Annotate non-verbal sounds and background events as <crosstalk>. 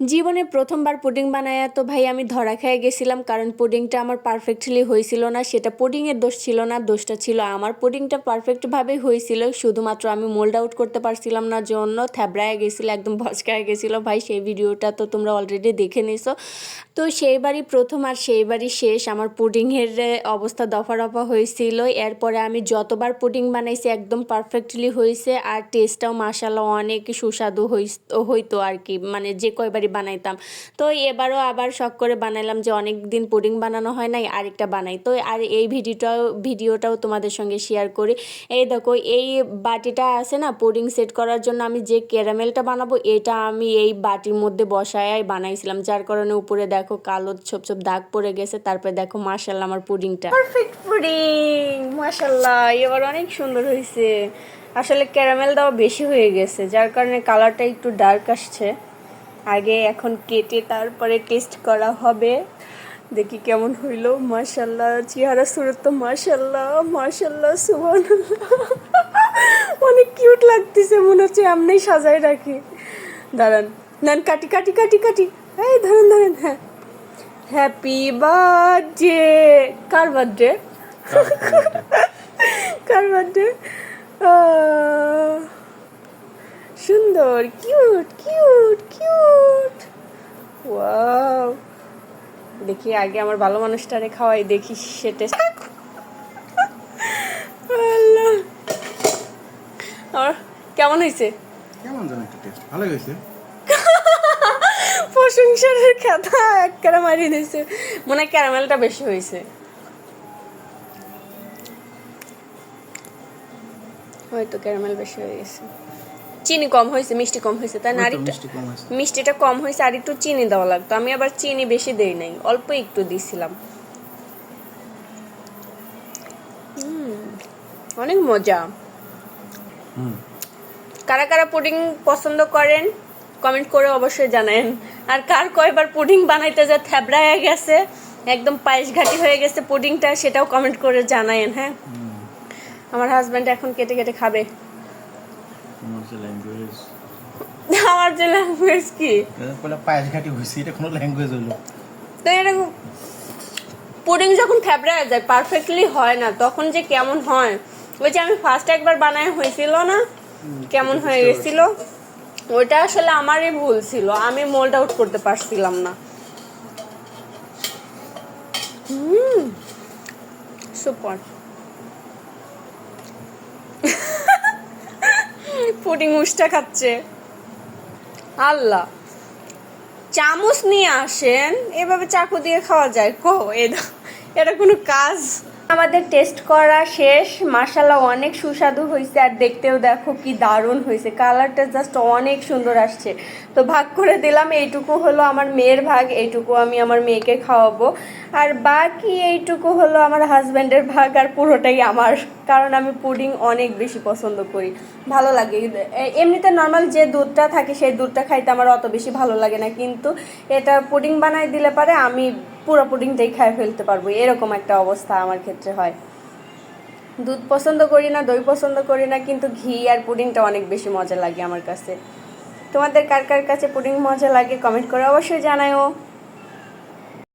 জীবনে প্রথমবার পুডিং বানায় তো ভাই আমি ধরা খেয়ে গেছিলাম, কারণ পুডিংটা আমার পারফেক্টলি হয়েছিল না। সেটা পুডিংয়ের দোষ ছিল না, দোষটা ছিল আমার। পুডিংটা পারফেক্টভাবে হয়েছিল শুধুমাত্র আমি মোল্ড আউট করতে পারছিলাম না, জন্য থ্যাবড়ায় গেছিল, একদম ভচকায় গেছিল। ভাই, সেই ভিডিওটা তো তোমরা অলরেডি দেখে নিছো। তো সেইবারই প্রথম আর সেইবারই শেষ আমার পুডিংয়ের অবস্থা দফা রফা হয়েছিল এরপরে আমি যতবার পুডিং বানাইছি, একদম পারফেক্টলি হয়েছে আর টেস্টটাও মাসাল্লাহ অনেক সুস্বাদু হইতো আর কি। মানে যে কয়বারই বানাইতাম। তো এবারও আবার শখ করে বানাইলাম যে অনেক দিন পুডিং বানানো হয় নাই, আরেকটা বানাই। তো আর এই ভিডিওটাও ভিডিওটাও তোমাদের সঙ্গে শেয়ার করি। এই দেখো, এই বাটিটা আছে না, পুডিং সেট করার জন্য আমি যে ক্যারামেলটা বানাবো, এটা আমি এই বাটির মধ্যে বসায় বানাইছিলাম। যার কারণে উপরে দেখো কালো ছোপ ছোপ দাগ পড়ে গেছে, তারপরে দেখো মার্শাল্লাহ আমার পুডিংটা। পারফেক্ট পুডিং মার্শাল্লাহ এবার অনেক সুন্দর হয়েছে আসলে ক্যারামেল দেওয়া বেশি হয়ে গেছে, যার কারণে কালারটা একটু ডার্ক আসছে। আগে এখন কেটে তারপরে টেস্ট করা হবে। দেখি কেমন হইল। মার্শাল্লাহ চেহারা সুরত তো মার্শাল্লাহ মার্শাল্লাহ সুবান অনেক কিউট লাগতেছে মনে হচ্ছে এমনি সাজায় রাখি। দাঁড়ান। নেন কাটি কাটি কাটি কাটি। এই ধরেন ধরেন হ্যাঁ। হ্যাপি বার্থডে কার বার্থডে কার বার্থডে সুন্দর কিউট কিউট কিউট ওয়াও দেখি আগে আমার ভালো মানুষটারে খাওয়াই দেখি সেটা আমার কেমন হয়েছে? কেমন যেন একটা টেস্ট ভালো হয়েছে। প্রশংসার খাতা এক কারা মারিয়ে দিয়েছে। মনে হয় ক্যারামেলটা বেশি হয়েছে। হয়তো ক্যারামেল বেশি হয়ে গেছে। চিনি কম হয়েছে মিষ্টি কম হয়েছে তাই না? কম আছে মিষ্টিটা কম হয়েছে আর একটু চিনি দেওয়া লাগতো। আমি আবার চিনি বেশি দেই নাই অল্প একটু দিছিলাম। অনেক মজা। কারা কারা পুডিং পছন্দ করেন কমেন্ট করে অবশ্যই জানেন আর কার কয়বার পুডিং বানাইতে যা থ্যাবড়ায় গেছে একদম পায়েস ঘাটি হয়ে গেছে পুডিংটা সেটাও কমেন্ট করে জানায়েন হ্যাঁ? আমার হাজব্যান্ড এখন কেটে কেটে খাবে। তোমার যে ল্যাঙ্গুয়েজ আমার যে ল্যাঙ্গুয়েজ <laughs> কি? বলে পায়েস ঘাটি এটা কোনো ল্যাঙ্গুয়েজ হলো। তো এরকম পুডিং যখন থ্যাবড়ায় যায় পারফেক্টলি হয় না তখন যে কেমন হয়? ওই যে আমি ফার্স্ট একবার বানায় হয়েছিল না? কেমন হয়ে গেছিল? ওইটা আসলে আমারই ভুল ছিল আমি মোল্ড আউট করতে পারছিলাম না। হুম সুপার পুডিং উষ্টা খাচ্ছে। আল্লাহ। চামচ নিয়ে আসেন, এভাবে চাকু দিয়ে খাওয়া যায়। কো এটা কোনো কাজ আমাদের টেস্ট করা শেষ। মাসাল্লাহ অনেক সুস্বাদু হয়েছে আর দেখতেও দেখো কি দারুণ হয়েছে কালারটা জাস্ট অনেক সুন্দর আসছে। তো ভাগ করে দিলাম, এইটুকু হলো আমার মেয়ের ভাগ, এইটুকু আমি আমার মেয়েকে খাওয়াবো। আর বাকি এইটুকু হলো আমার হাজব্যান্ডের ভাগ, আর পুরোটাই আমার। কারণ আমি পুডিং অনেক বেশি পছন্দ করি। ভালো লাগে। এমনিতে নর্মাল যে দুধটা থাকে, সেই দুধটা খাইতে আমার অত বেশি ভালো লাগে না। কিন্তু এটা পুডিং বানাই দিলে পারে, আমি পুরো পুডিংটাই খাই ফেলতে পারব, এরকম একটা অবস্থা আমার ক্ষেত্রে হয়। দুধ পছন্দ করি না, দই পছন্দ করি না, কিন্তু ঘি আর পুডিংটা অনেক বেশি মজা লাগে আমার কাছে। তোমাদের কার কার কাছে পুডিং মজা লাগে কমেন্ট করে অবশ্যই জানাও